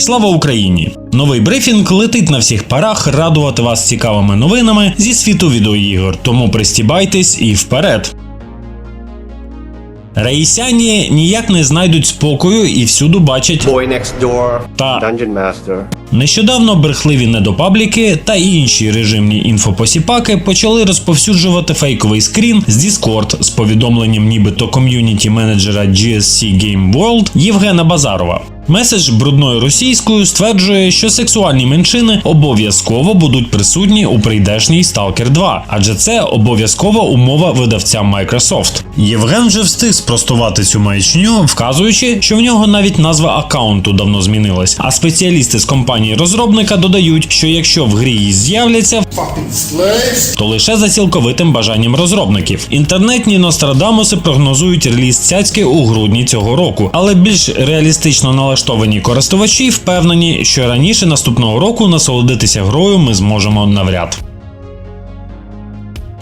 Слава Україні! Новий брифінг летить на всіх парах радувати вас цікавими новинами зі світу відеоігор, тому пристібайтесь і вперед. Раїсяні ніяк не знайдуть спокою і всюду бачать Boy Next Door, та Dungeon Master. Нещодавно брехливі недопабліки та інші режимні інфопосіпаки почали розповсюджувати фейковий скрін з Discord з повідомленням нібито ком'юніті менеджера GSC Game World Євгена Базарова. Меседж брудною російською стверджує, що сексуальні меншини обов'язково будуть присутні у прийдешній Stalker 2, адже це обов'язкова умова видавця Microsoft. Євген вже встиг спростувати цю маячню, вказуючи, що в нього навіть назва аккаунту давно змінилась. А спеціалісти з компанії розробника додають, що якщо в грі її з'являться, то лише за цілковитим бажанням розробників. Інтернетні Нострадамуси прогнозують реліз цяцьки у грудні цього року, але більш реалістично налаштовані користувачі впевнені, що раніше наступного року насолодитися грою ми зможемо навряд.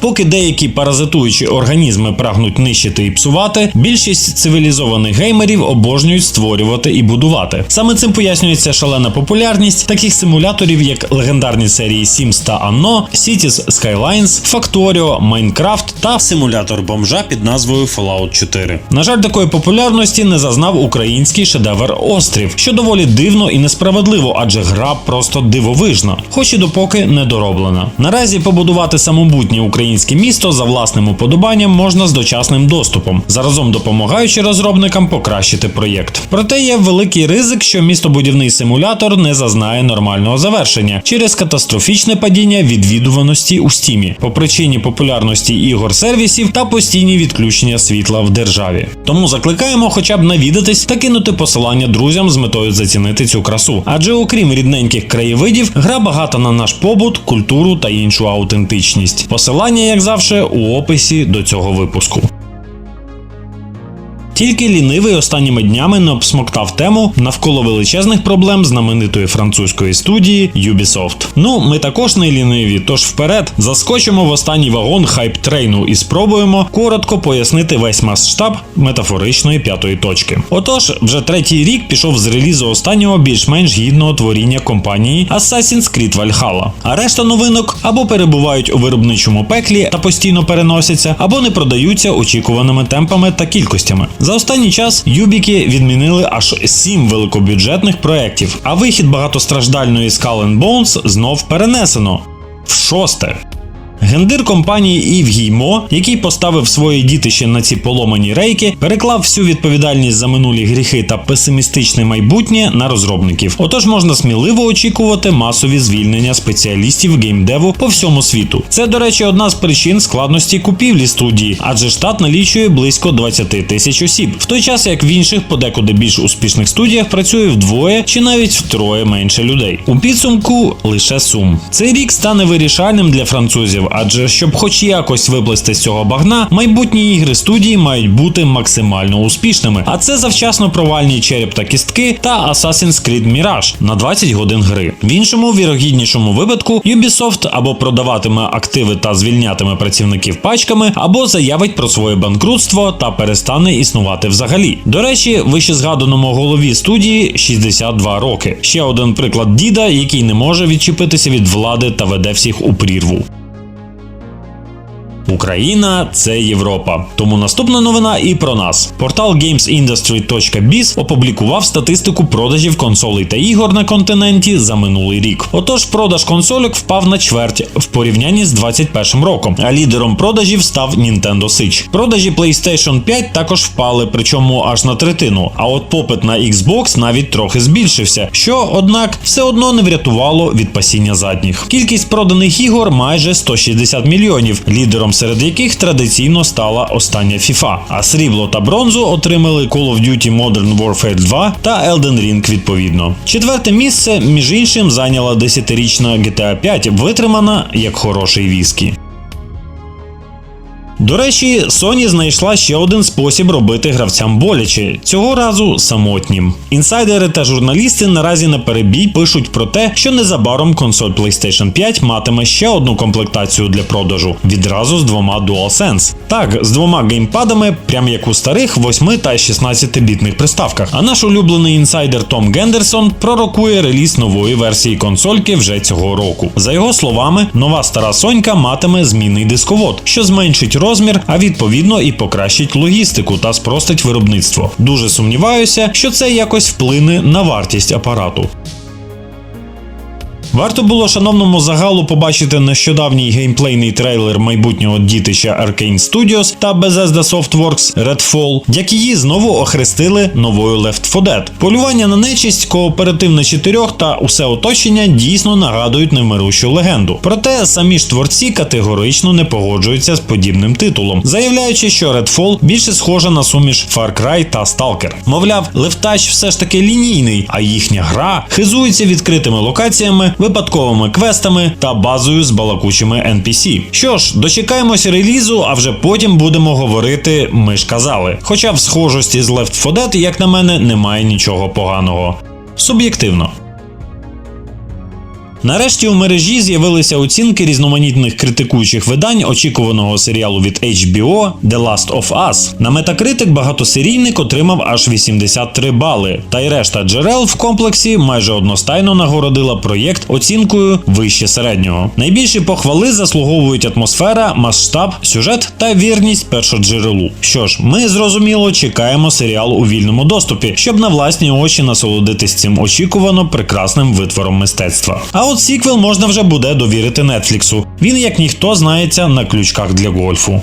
Поки деякі паразитуючі організми прагнуть нищити і псувати, більшість цивілізованих геймерів обожнюють створювати і будувати. Саме цим пояснюється шалена популярність таких симуляторів, як легендарні серії Sims та Anno, Cities Skylines, Factorio, Minecraft та симулятор бомжа під назвою Fallout 4. На жаль, такої популярності не зазнав український шедевр Острів, що доволі дивно і несправедливо, адже гра просто дивовижна, хоч і допоки не дороблена. Наразі побудувати самобутнє українське місто за власним уподобанням можна з дочасним доступом, заразом допомагаючи розробникам покращити проєкт. Проте є великий ризик, що містобудівний симулятор не зазнає нормального завершення через катастрофічне падіння відвідуваності у стімі по причині популярності ігор сервісів та постійні відключення світла в державі. Тому закликаємо хоча б навідатись та кинути посилання друзям з метою зацінити цю красу. Адже окрім рідненьких краєвидів, гра багата на наш побут, культуру та іншу аутентичність. Посилання, як завжди, у описі до цього випуску. Тільки лінивий останніми днями не обсмоктав тему навколо величезних проблем знаменитої французької студії Ubisoft. Ну, ми також не ліниві, тож вперед заскочимо в останній вагон хайп трейну і спробуємо коротко пояснити весь масштаб метафоричної п'ятої точки. Отож, вже третій рік пішов з релізу останнього більш-менш гідного творіння компанії Assassin's Creed Valhalla. А решта новинок або перебувають у виробничому пеклі та постійно переносяться, або не продаються очікуваними темпами та кількостями. За останній час Юбіки відмінили аж сім великобюджетних проєктів, а вихід багатостраждальної Skull Bones знов перенесено. В шосте. Гендир компанії Ів Гіймо, який поставив своє дітище на ці поломані рейки, переклав всю відповідальність за минулі гріхи та песимістичне майбутнє на розробників. Отож можна сміливо очікувати масові звільнення спеціалістів геймдеву по всьому світу. Це, до речі, одна з причин складності купівлі студії, адже штат налічує близько 20 тисяч осіб, в той час як в інших подекуди більш успішних студіях працює вдвоє чи навіть втроє менше людей. У підсумку лише сум. Цей рік стане вирішальним для французів, адже щоб хоч якось виплисти з цього багна, майбутні ігри студії мають бути максимально успішними. А це завчасно провальні череп та кістки та Assassin's Creed Mirage на 20 годин гри. В іншому вірогіднішому випадку Ubisoft або продаватиме активи та звільнятиме працівників пачками, або заявить про своє банкрутство та перестане існувати взагалі. До речі, вище згаданому голові студії 62 роки. Ще один приклад діда, який не може відчепитися від влади та веде всіх у прірву. Україна це Європа. Тому наступна новина і про нас. Портал GamesIndustry.biz опублікував статистику продажів консолей та ігор на континенті за минулий рік. Отож, продаж консольок впав на чверть в порівнянні з 2021 роком, а лідером продажів став Nintendo Switch. Продажі PlayStation 5 також впали, причому аж на третину. А от попит на Xbox навіть трохи збільшився, що, однак, все одно не врятувало від пасіння задніх. Кількість проданих ігор майже 160 мільйонів, лідером серед яких традиційно стала остання FIFA. А срібло та бронзу отримали Call of Duty Modern Warfare 2 та Elden Ring відповідно. Четверте місце, між іншим, зайняла 10-річна GTA 5, витримана як хороший віскі. До речі, Sony знайшла ще один спосіб робити гравцям боляче, цього разу самотнім. Інсайдери та журналісти наразі на перебій пишуть про те, що незабаром консоль PlayStation 5 матиме ще одну комплектацію для продажу відразу з двома DualSense. Так, з двома геймпадами, прям як у старих 8 та 16-бітних приставках. А наш улюблений інсайдер Том Гендерсон пророкує реліз нової версії консольки вже цього року. За його словами, нова стара Сонька матиме змінний дисковод, що зменшить розмір, а відповідно і покращить логістику та спростить виробництво. Дуже сумніваюся, що це якось вплине на вартість апарату. Варто було шановному загалу побачити нещодавній геймплейний трейлер майбутнього дітища Arkane Studios та Bethesda Softworks Redfall, як її знову охрестили новою Left 4 Dead. Полювання на нечисть, кооператив на чотирьох та усе оточення дійсно нагадують невмирущу легенду. Проте самі ж творці категорично не погоджуються з подібним титулом, заявляючи, що Redfall більше схожа на суміш Far Cry та Stalker. Мовляв, Левтач все ж таки лінійний, а їхня гра хизується відкритими локаціями, випадковими квестами та базою з балакучими NPC. Що ж, дочекаємось релізу, а вже потім будемо говорити ми ж казали. Хоча в схожості з Left 4 Dead, як на мене, немає нічого поганого. Суб'єктивно. Нарешті у мережі з'явилися оцінки різноманітних критикуючих видань очікуваного серіалу від HBO The Last of Us. На Metacritic багатосерійник отримав аж 83 бали, та й решта джерел в комплексі майже одностайно нагородила проєкт оцінкою вище середнього. Найбільші похвали заслуговують атмосфера, масштаб, сюжет та вірність першоджерелу. Що ж, ми зрозуміло чекаємо серіал у вільному доступі, щоб на власні очі насолодитись цим очікувано прекрасним витвором мистецтва. А от сіквел можна вже буде довірити Нетфліксу. Він як ніхто знається на ключках для гольфу.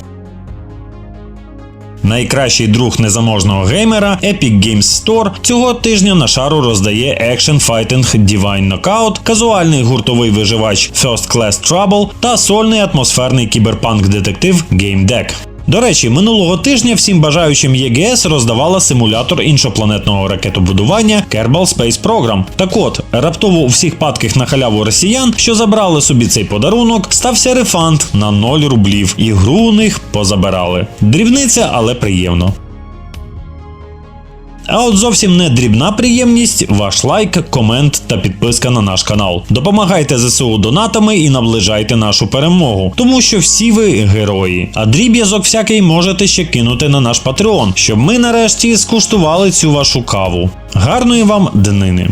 Найкращий друг незаможного геймера Epic Games Store цього тижня на шару роздає Action Fighting Divine Knockout, казуальний гуртовий виживач First Class Trouble та сольний атмосферний кіберпанк детектив Game Deck. До речі, минулого тижня всім бажаючим ЄГС роздавала симулятор іншопланетного ракетобудування Kerbal Space Program. Так от, раптово у всіх падких на халяву росіян, що забрали собі цей подарунок, стався рефанд на 0 рублів, і гру у них позабирали. Дрібниця, але приємно. А от зовсім не дрібна приємність ваш лайк, комент та підписка на наш канал. Допомагайте ЗСУ донатами і наближайте нашу перемогу, тому що всі ви герої. А дріб'язок всякий можете ще кинути на наш Patreon, щоб ми нарешті скуштували цю вашу каву. Гарної вам днини!